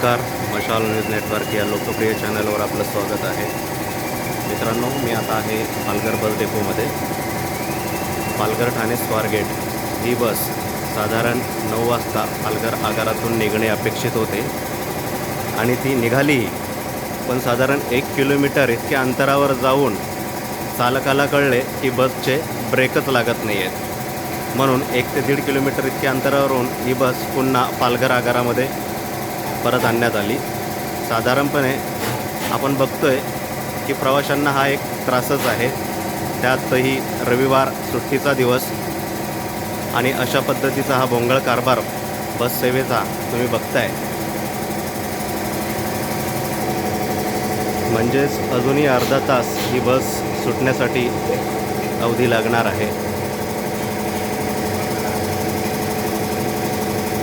नमस्कार मशाल news network या लोकप्रिय चॅनलवर आपलं स्वागत आहे. मित्रांनो मी आता आहे पालघर बस डेपोमध्ये. पालघर ठाणे स्वारगेट ही बस साधारण नऊ वाजता पालघर आगारातून निघणे अपेक्षित होते. आणि ती निघाली. पण साधारण एक किलोमीटर इतक्या अंतरावर जाऊन चालकाला कळले की बसचे ब्रेकच लागत नाही आहेत म्हणून एक ते दीड किलोमीटर इतक्या अंतरावरून ही बस पुन्हा पालघर आगारामध्ये परत आणण्यात आली. साधारणपणे आपण बघतो आहे की प्रवाशांना हा एक त्रासच आहे. त्यातही रविवार सुट्टीचा दिवस आणि अशा पद्धतीचा हा भोंगळ कारभार बस सेवेचा तुम्ही बघताय. म्हणजेच अजूनही अर्धा तास ही बस सुटण्यासाठी अवधी लागणार आहे.